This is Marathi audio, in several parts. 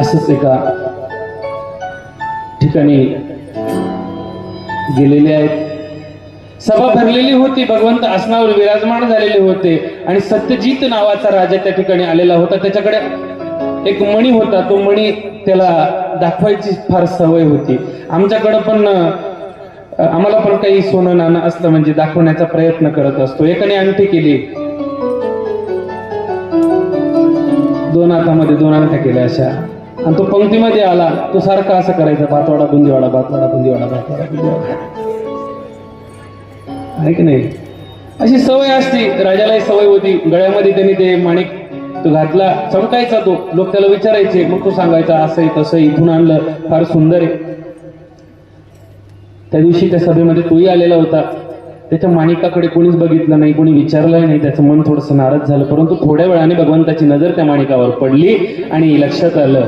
असंच एका ठिकाणी गेलेले आहेत. सभा भरलेली होती. भगवंत आसनावर विराजमान झालेले होते आणि सत्यजित नावाचा राजा त्या ठिकाणी आलेला होता. त्याच्याकडे एक मणी होता. तो मणी त्याला दाखवायची फार सवय होती. आमच्याकडं पण आम्हाला पण काही सोनं नाणं असलं म्हणजे दाखवण्याचा प्रयत्न करत असतो. एकाने अंगठी केली. दोन हातामध्ये दोन अंगठ्या केल्या अशा. आणि तो पंक्तीमध्ये आला तो सारखा असं करायचा भातवाडा बुंदीवाडा भातवाडा बुंदीवाडा भातवाडा बुंदीवाडा. आहे की नाही? अशी सवय असती राजालाही सवय होती. गळ्यामध्ये त्यांनी ते माणिक तो घातला चमकायचा तो. लोक त्याला विचारायचे मग तो सांगायचा असं तसंही तसं इथून आणलं फार सुंदर आहे. त्या दिवशी त्या सभेमध्ये तोही आलेला होता. त्याच्या माणिकाकडे कोणीच बघितलं नाही कोणी विचारलंही नाही त्याचं मन थोडंसं नाराज झालं. परंतु थोड्या वेळाने भगवंताची नजर त्या माणिकावर पडली आणि लक्षात आलं.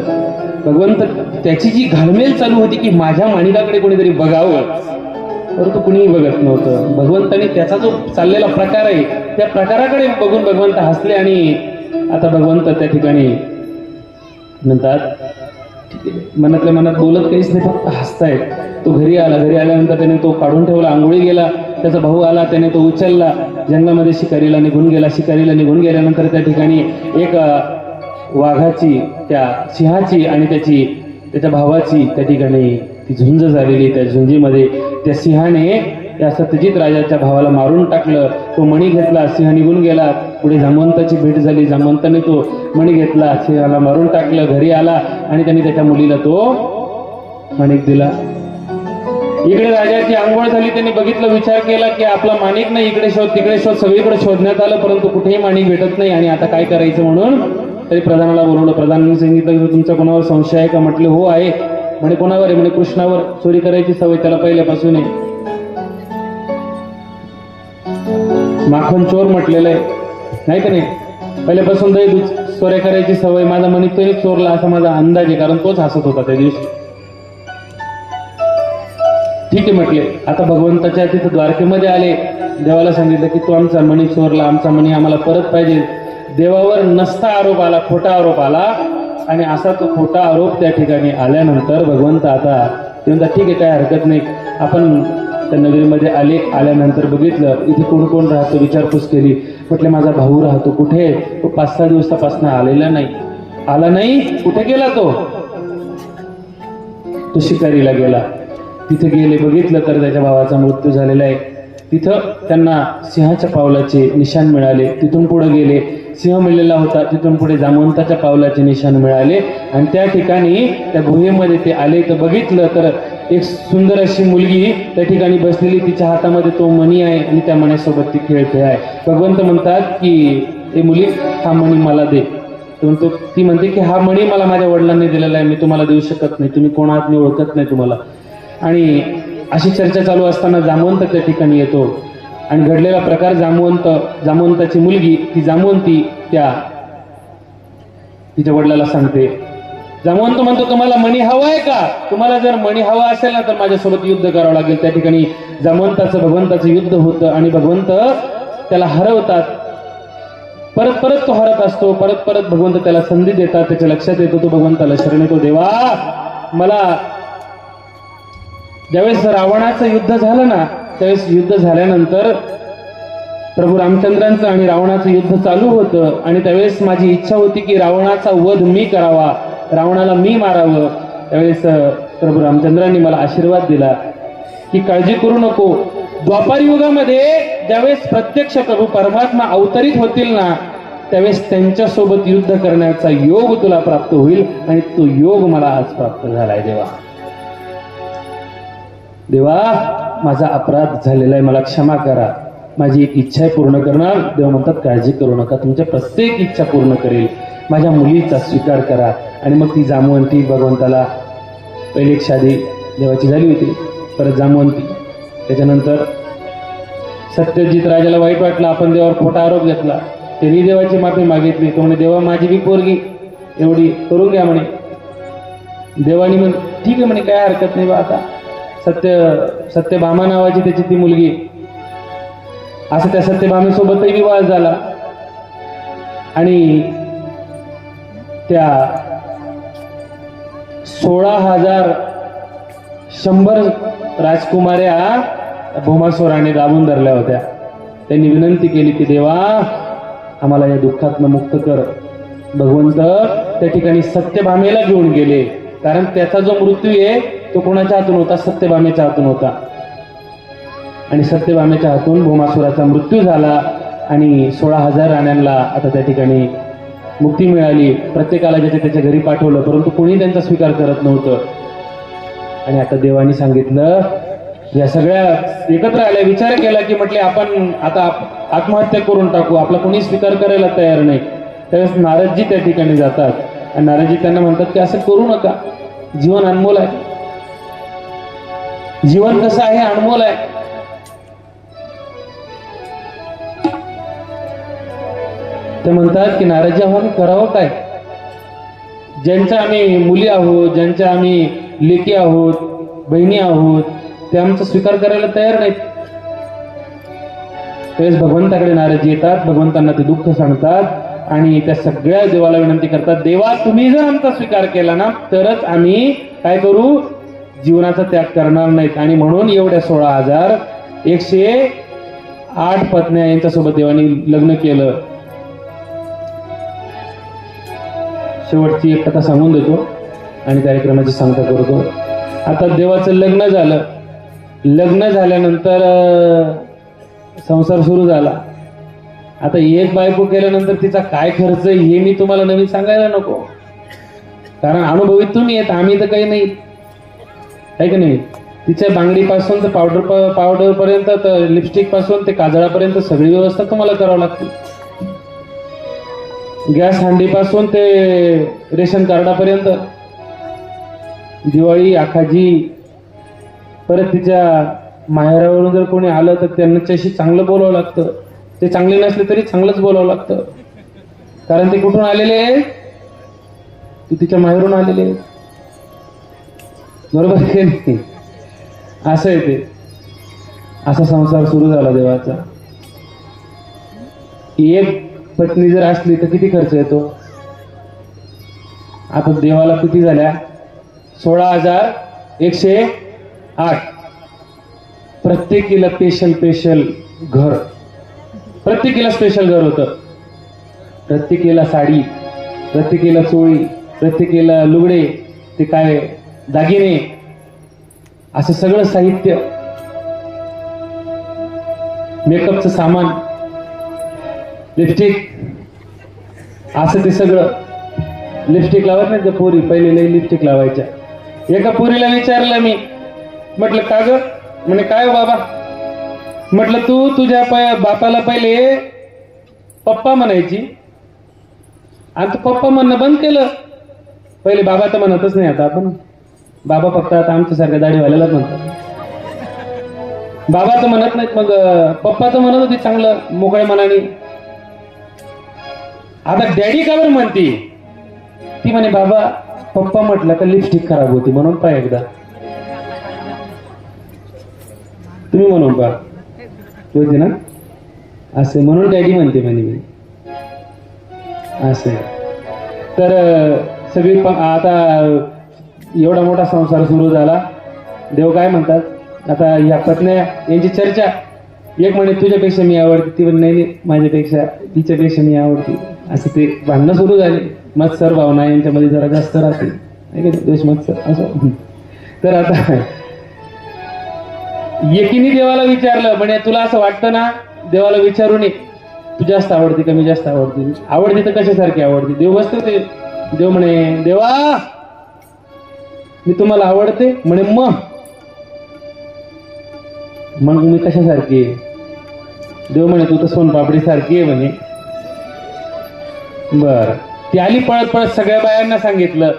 भगवंत त्याची जी घालमेल चालू होती की माझ्या माणिकाकडे कोणीतरी बघावं. परंतु कुणीही बघत नव्हतं. भगवंताने त्याचा जो चाललेला प्रकार आहे त्या प्रकाराकडे बघून भगवंत हसले आणि आता भगवंत त्या ठिकाणी म्हणतात मनातल्या मनात बोलत काहीच नाही फक्त हसतायत. तो घरी आला घरी आल्यानंतर त्याने तो काढून ठेवला आंघोळी गेला. त्याचा भाऊ आला त्याने तो उचलला जंगलामध्ये शिकारीला निघून गेला. शिकारीला निघून गेल्यानंतर त्या ठिकाणी एक वाघाची त्या सिंहाची आणि त्याची त्याच्या भावाची त्या ठिकाणी ती झुंज झालेली. त्या झुंजीमध्ये त्या सिंहाने त्या सत्यजित राजाच्या भावाला मारून टाकलं. तो मणी घेतला सिंह निघून गेला. पुढे जामवंताची भेट झाली. जामवंताने तो मणी घेतला सिंहाला मारून टाकलं घरी आला आणि त्याने त्याच्या मुलीला तो मणिक दिला. इकडे राजाची आंघोळ झाली त्यांनी बघितलं विचार केला की आपला माणिक नाही इकडे शोध तिकडे शोध सगळीकडे शोधण्यात आलं परंतु कुठेही माणिक भेटत नाही. आणि आता काय करायचं म्हणून? तरी प्रधानाला बोलवलं प्रधानांनी सांगितलं तुमचा कोणावर संशय आहे का? म्हटलं हो आहे. म्हणे कोणावर आहे? म्हणे कृष्णावर. चोरी करायची सवय त्याला पहिल्यापासून आहे. माखन चोर म्हटलेलं आहे. नाही का नाही? पहिल्यापासून दही चोऱ्या करायची सवय माझा मणिक तरी चोरला असा माझा अंदाज आहे. कारण तोच हसत होता त्या दिवशी. ठीक आहे म्हटले. आता भगवंताच्या तिथं द्वारकेमध्ये आले. देवाला सांगितलं की तो आमचा मणी चोरला आमचा मणी आम्हाला परत पाहिजे. देवावर नसता आरोप आला खोटा आरोप आला. आणि असा तो खोटा आरोप त्या ठिकाणी आल्यानंतर भगवंत आता ते म्हणतात ठीक आहे काय हरकत नाही. आपण त्या नगरीमध्ये आले आल्यानंतर बघितलं इथे कोण कोण राहतो विचारपूस केली. म्हटलं माझा भाऊ राहतो कुठे? तो पाच सहा दिवसापासून आलेला नाही. आला नाही? कुठे गेला तो? तो शिकारीला गेला. तिथे गेले बघितलं तर त्याच्या भावाचा मृत्यू झालेला आहे. तिथं त्यांना सिंहाच्या पावलाचे निशाण मिळाले तिथून पुढे गेले. सिंह मिळलेला होता तिथून पुढे जामवंताच्या पावलाचे निशाण मिळाले. आणि त्या ठिकाणी त्या गुहेमध्ये ते आले तर बघितलं तर एक सुंदर अशी मुलगी त्या ठिकाणी बसलेली तिच्या हातामध्ये तो मणी आहे आणि त्या मण्यासोबत ती खेळते आहे. भगवंत म्हणतात की ते मुली हा मणी मला दे. म्हणतो ती म्हणते की हा मणी मला माझ्या वडिलांनी दिलेला आहे मी तुम्हाला देऊ शकत नाही तुम्ही कोण आहात मी ओळखत नाही तुम्हाला. आणि अशी चर्चा चालू असताना जामवंत त्या ठिकाणी येतो. आणि घडलेला प्रकार जामवंत जामवंताची मुलगी ती जामवंती त्या तिच्या वडिलाला सांगते जामवंत म्हणतो तुम्हाला मणी हवा आहे का? तुम्हाला जर मणी हवा असेल ना तर माझ्यासोबत युद्ध करावं लागेल. त्या ठिकाणी जामवंताचं भगवंताचं युद्ध होतं आणि भगवंत त्याला हरवतात. परत परत तो हरत असतो परत परत भगवंत त्याला संधी देतात त्याच्या लक्षात येतो तो भगवंताला शरण येतो देवा! मला ज्यावेळेस रावणाचं युद्ध झालं ना त्यावेळेस युद्ध झाल्यानंतर प्रभू रामचंद्रांचं आणि रावणाचं युद्ध चालू होतं. आणि त्यावेळेस माझी इच्छा होती की रावणाचा वध मी करावा रावणाला मी मारावं. त्यावेळेस प्रभू रामचंद्रांनी मला आशीर्वाद दिला. की काळजी करू नको. द्वापार युगामध्ये ज्यावेळेस प्रत्यक्ष प्रभू परमात्मा अवतरित होतील ना त्यावेळेस त्यांच्यासोबत युद्ध करण्याचा योग तुला प्राप्त होईल आणि तो योग मला आज प्राप्त झालाय देवा. देवा माझा अपराध झालेला आहे मला क्षमा करा. माझी एक इच्छा आहे पूर्ण करणार. देव म्हणतात काळजी करू नका. तुमच्या प्रत्येक इच्छा पूर्ण करेल. माझ्या मुलीचा स्वीकार करा. आणि मग ती जामवंती भगवंताला पहिली एक शादी देवाची झाली होती. परत जामवंती. त्याच्यानंतर सत्यजित राजाला वाईट वाटलं. आपण देवावर खोटा आरोप घेतला. त्यांनी देवाची माफी मागितली. तो म्हणे देवा माझी बी पोरगी. एवढी करून घ्या म्हणे. देवानी म्हण ठीक आहे म्हणे काय हरकत नाही बा आता. सत्य सत्यभामा नावाची त्याची ती मुलगी. असं त्या सत्यभामेसोबतही विवाह झाला. आणि त्या सोळा हजार शंभर राजकुमाऱ्या भोमासोराने दाबून धरल्या होत्या. त्यांनी विनंती केली की देवा आम्हाला या दुःखातनं मुक्त कर. भगवंत त्या ठिकाणी सत्यभामेला घेऊन गेले. कारण त्याचा जो मृत्यू आहे तो कोणाच्या हातून होता? सत्यभामेच्या हातून होता. आणि सत्यभामेच्या हातून भोमासुराचा मृत्यू झाला आणि सोळा हजार राण्यांना आता त्या ठिकाणी मुक्ती मिळाली. प्रत्येकाला ज्याच्या त्याच्या घरी पाठवलं परंतु कोणी त्यांचा स्वीकार करत नव्हतं. आणि आता देवानी सांगितलं या सगळ्या एकत्र आल्या विचार केला की म्हटले आपण आता आप- आत्महत्या करून टाकू आपला कोणी स्वीकार करायला तयार नाही. त्यावेळेस नारदजी त्या ठिकाणी जातात. आणि नारदजी त्यांना म्हणतात की असं करू नका. जीवन अनमोल आहे. जीवन कसं आहे? अनमोल आहे. ते म्हणतात की नाराजी आहोत करावं काय? ज्यांच्या आम्ही मुली आहोत ज्यांच्या आम्ही लेकी आहोत बहिणी आहोत ते आमचा स्वीकार करायला तयार नाहीत. त्यावेळेस भगवंताकडे नाराजी येतात भगवंतांना ते दुःख सांगतात आणि त्या सगळ्या देवाला विनंती करतात देवा तुम्ही जर आमचा स्वीकार केला ना तरच आम्ही काय करू? जीवनाचा त्याग करणार नाहीत. आणि म्हणून एवढ्या सोळा हजार एकशे आठ पत्न्या यांच्यासोबत देवानी लग्न केलं. शेवटची एक कथा सांगून देतो आणि कार्यक्रमाची सांगता करतो. आता देवाचं लग्न झालं. लग्न झाल्यानंतर संसार सुरू झाला. आता एक बायको केल्यानंतर तिचा काय खर्च हे मी तुम्हाला नवीन सांगायला नको. कारण अनुभवित तुम्ही येत आम्ही तर काही नाही. आहे की नाही? तिच्या बांगडीपासून तर पावडर पावडरपर्यंत तर लिपस्टिकपासून ते काजळापर्यंत सगळी व्यवस्था तुम्हाला करावं लागते. गॅस हांडीपासून ते रेशन कार्डापर्यंत. दिवाळी आखाजी परत तिच्या माहेरावरून जर कोणी आलं तर त्यांच्याशी चांगलं बोलावं लागतं. ते चांगले नसले तरी चांगलंच बोलावं लागतं. कारण ते कुठून आलेले आहेत? तिच्या माहेरून आलेले बरोबर आहे असं आहे ते. असा संसार सुरू झाला देवाचा. एक पत्नी जर असली तर किती खर्च येतो? आता देवाला किती झाल्या? सोळा हजार एकशे आठ. प्रत्येकीला स्पेशल स्पेशल घर. प्रत्येकीला स्पेशल घर होतं. प्रत्येकीला साडी प्रत्येकीला चोळी प्रत्येकीला लुगडे ते काय? दागिने असं सगळं साहित्य मेकअपचं सामान लिपस्टिक असं ते सगळं. लिपस्टिक लावत नाही त्या पोरी? पहिले लई लिपस्टिक लावायच्या. एका पोरीला विचारलं मी म्हटलं का ग? म्हणे काय हो बाबा? म्हटलं तू तुझ्या प- बापाला पहिले पप्पा म्हणायची. आणि तू पप्पा म्हणणं बंद केलं. पहिले बाबा तर म्हणतच नाही आता आपण. बाबा फक्त आता आमच्यासारख्या दाढीवाल्यालाच म्हणतात बाबा तर म्हणत नाहीत मग पप्पाचं पप्पा तर म्हणत होती चांगलं मोकळ्या मनाने. आता डॅडी का बरं म्हणते? ती म्हणे बाबा पप्पा म्हटलं का लिपस्टिक खराब होती म्हणून पाय एकदा. तुम्ही म्हणून पा होती ना? असे म्हणून डॅडी म्हणते म्हणे. मी असे. तर सगळी आता एवढा मोठा संसार सुरू झाला. देव काय म्हणतात? आता ह्या पत्न्या यांची चर्चा. एक म्हणे तुझ्यापेक्षा मी आवडते. ती म्हणे नाही माझ्यापेक्षा तिच्यापेक्षा मी आवडते. असं ते भांडणं सुरू झाले. मत्सर भावना यांच्यामध्ये जरा जास्त राहते. नाही का? देश मत्सर असं. तर आता एकीने देवाला विचारलं म्हणे तुला असं वाटतं ना देवाला विचारून ये तू जास्त आवडते का? मी जास्त आवडते. आवडते तर कशासारखी आवडते? देव बसतो ते. देव म्हणे देवा मी तुम्हाला आवडते म्हणे मग. मग मी कशासारखी आहे? देव म्हणे तू तर सोनपापडी सारखी आहे म्हणे. बर. ती आली पळत पळत सगळ्या बायांना सांगितलं.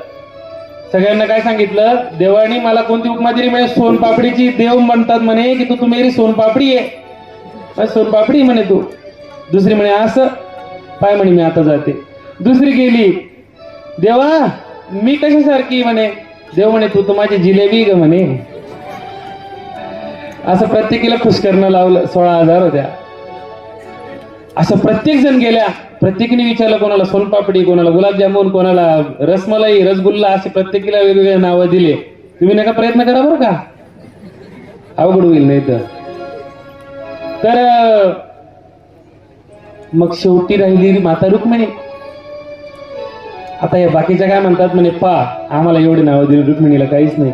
सगळ्यांना काय सांगितलं? देवाने मला कोणती उपमा दिली? म्हणे सोनपापडीची देव म्हणतात म्हणे की तू तू मेरी सोनपापडी आहे. सोनपापडी म्हणे तू. दुसरी म्हणे असं. पाय म्हणे मी आता जाते. दुसरी गेली. देवा मी कशासारखी म्हणे. देव म्हणे तू तर माझी जिलेबी ग म्हणे. असं प्रत्येकीला खुश करणं लावलं सोळा हजार होत्या. असं प्रत्येक जण गेल्या प्रत्येकीने विचारलं कोणाला सोनपापडी कोणाला गुलाबजामुन कोणाला रसमलाई रसगुल्ला असे प्रत्येकीला वेगवेगळे नावं दिले. तुम्ही नका प्रयत्न करा बरं का. अवघड होईल नाही तर. तर मग शेवटी राहिली माता रुक्मिणी. आता या बाकीच्या काय म्हणतात म्हणे पा आम्हाला एवढी नावं दिली रुक्मिणीला काहीच नाही.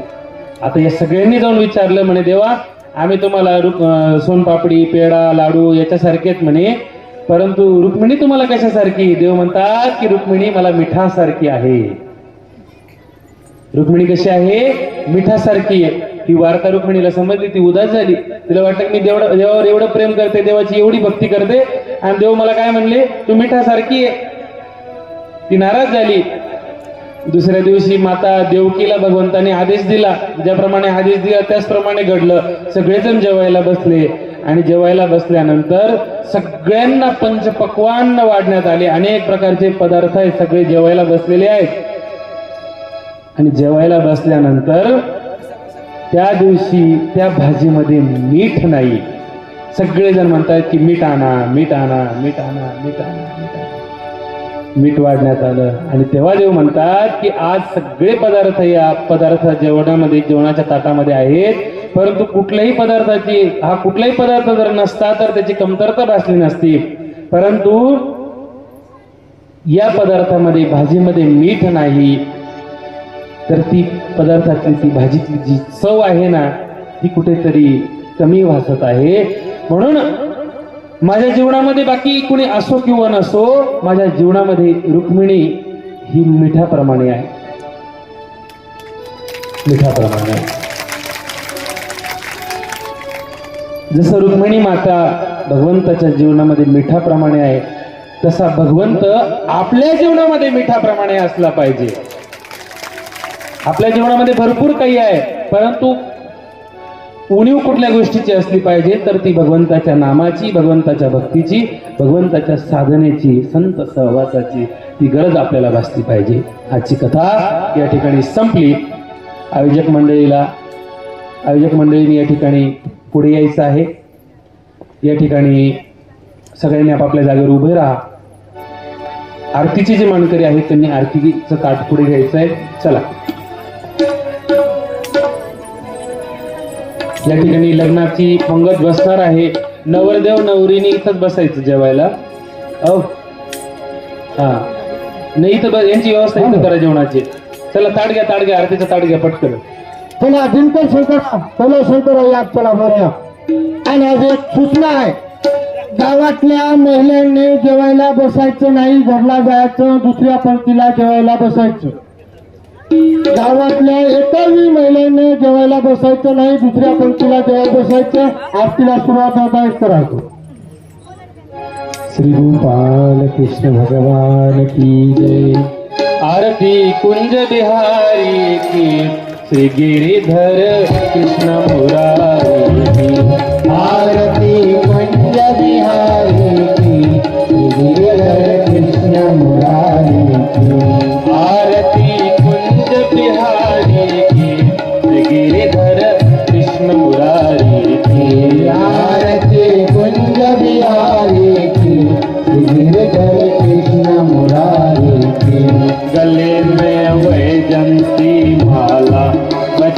आता या सगळ्यांनी जाऊन विचारलं म्हणे देवा आम्ही तुम्हाला रुक सोनपापडी पेढा लाडू याच्यासारखेच म्हणे परंतु रुक्मिणी तुम्हाला कशासारखी? देव म्हणतात की रुक्मिणी मला मिठासारखी आहे. रुक्मिणी कशी आहे? मिठासारखी आहे. ही वार्ता रुक्मिणीला समजली ती उदास झाली. तिला वाटत मी देवढं देवावर एवढं प्रेम करते देवाची एवढी भक्ती करते. आणि देव मला काय म्हणले? तू मिठासारखी आहे. ती नाराज झाली. दुसऱ्या दिवशी माता देवकीला भगवंताने आदेश दिला. ज्याप्रमाणे आदेश दिला त्याचप्रमाणे घडलं. सगळेजण जेवायला बसले. आणि जेवायला बसल्यानंतर सगळ्यांना पंचपक्वान वाढण्यात आले. अनेक प्रकारचे पदार्थ आहेत. सगळे जेवायला बसलेले आहेत. आणि जेवायला बसल्यानंतर त्या दिवशी त्या भाजीमध्ये मीठ नाही. सगळेजण म्हणतात की मीठ आणा मीठ आणा मीठ आणा मीठ आणा मीठ आणा. मीठ वाढण्यात आलं. आणि तेव्हा देव म्हणतात की आज सगळे पदार्थ या पदार्थ जेवणामध्ये जेवणाच्या ताटामध्ये आहेत. परंतु कुठल्याही पदार्थाची हा कुठलाही पदार्थ जर नसता तर त्याची कमतरता भासली नसती. परंतु या पदार्थामध्ये भाजीमध्ये मीठ नाही तर ती पदार्थातली ती भाजीतली जी चव आहे ना ती कुठेतरी कमी भासत आहे. म्हणून माझ्या जीवनामध्ये बाकी कुणी असो किंवा नसो माझ्या जीवनामध्ये रुक्मिणी ही मिठाप्रमाणे आहे. मिठाप्रमाणे आहे. जसं रुक्मिणी माता भगवंताच्या जीवनामध्ये मिठाप्रमाणे आहे तसा भगवंत आपल्या जीवनामध्ये मिठाप्रमाणे असला पाहिजे. आपल्या जीवनामध्ये भरपूर काही आहे परंतु उणीव कुठल्या गोष्टीची असली पाहिजे तर ती भगवंताच्या नामाची भगवंताच्या भक्तीची भगवंताच्या साधनेची संत सहवासाची ती गरज आपल्याला भासली पाहिजे. आजची कथा या ठिकाणी संपली. आयोजक मंडळीला आयोजक मंडळीने या ठिकाणी पुढे यायचं आहे. या ठिकाणी सगळ्यांनी आपापल्या जागेवर उभे राहा. आरतीचे जे मानकरी आहेत त्यांनी आरतीचं ताट पुढे घ्यायचं आहे चला. या ठिकाणी लग्नाची पंगत बसणार आहे. नवरदेव नवरीने इथंच बसायचं जेवायला. औ. हा. नाही इथं बस यांची व्यवस्था इथं करा जेवणाची. चला ताट घ्या ताट घ्या आरतीचा ताट घ्या पटकन. चला दिनकर शंकरा चला शंकरा या चला बऱ्या आणि आज एक सूचना आहे. गावातल्या महिलांनी जेवायला बसायचं नाही घरला जायचं दुसऱ्या पंक्तीला जेवायला बसायचं. गावातल्या एकाही महिलांनी जेवायला बसायचं नाही दुसऱ्या पंक्तीला जेवायला बसायचं. आरतीला सुरुवात होता करायचो. श्री गोपाल कृष्ण भगवान की जय. आरती कुंज बिहारी की. श्री गिरीधर कृष्ण मुरारी की.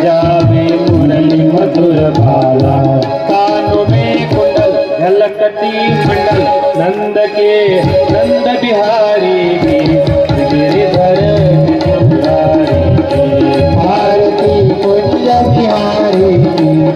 बजावे मुरली मधुर भाला कानों में कुंडल झलकती मंडल नंद के नंद बिहारी की गिरिधर कृष्ण मुरारी की आरती कुंज बिहारी की